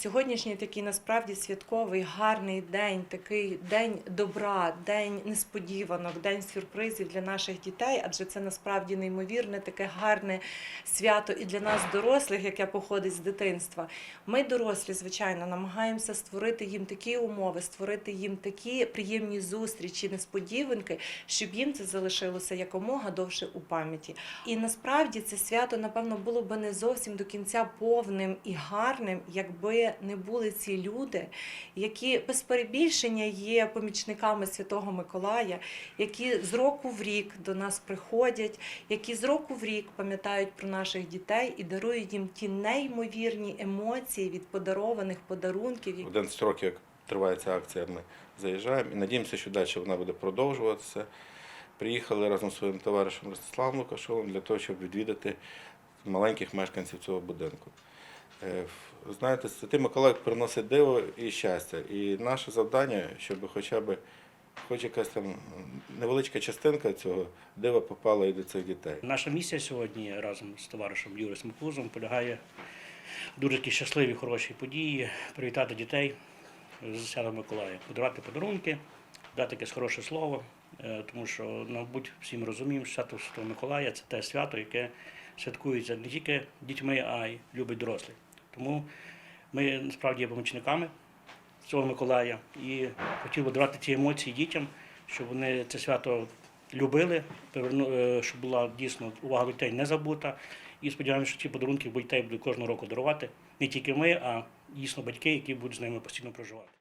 сьогоднішній такий насправді святковий, гарний день, такий день добра, день несподіванок, день сюрпризів для наших дітей, адже це насправді неймовірне, таке гарне свято і для нас, дорослих, яке походить з дитинства. Ми, дорослі, звичайно, намагаємося створити їм такі умови, створити їм такі приємні зустрічі, несподіванки, щоб їм це залишилося якомога довше у пам'яті. І насправді це свято, напевно, було би не зовсім до кінця повним і гарним, якби не були ці люди, які без перебільшення є помічниками Святого Миколая, які з року в рік до нас приходять, які з року в рік пам'ятають про наших дітей і дарують їм ті неймовірні емоції від подарованих подарунків. які 11 років, як триває ця акція, ми заїжджаємо і надіємося, що далі вона буде продовжуватися. Приїхали разом зі своїм товаришем Ростиславом Лукашовим для того, щоб відвідати маленьких мешканців цього будинку. Е, Знаєте, Святий Миколай приносить диво і щастя. І наше завдання, щоб хоча б хоч якась там невеличка частинка цього дива попала і до цих дітей. Наша місія сьогодні разом з товаришем Юрієм Смокузом полягає дуже такі щасливі, хороші події, привітати дітей з Святого Миколая, подарувати подарунки, дати якесь хороше слово, е, тому що, мабуть, всі ми розуміємо, що свято Святого Миколая це те свято, яке святкується не тільки дітьми, а й любить дорослих. Тому ми насправді є помічниками цього Миколая і хотів би давати ці емоції дітям, щоб вони це свято любили, е, щоб була дійсно увага дітей не забута. І сподіваємося, що ці подарунки дітей будуть кожного року дарувати не тільки ми, а дійсно батьки, які будуть з ними постійно проживати.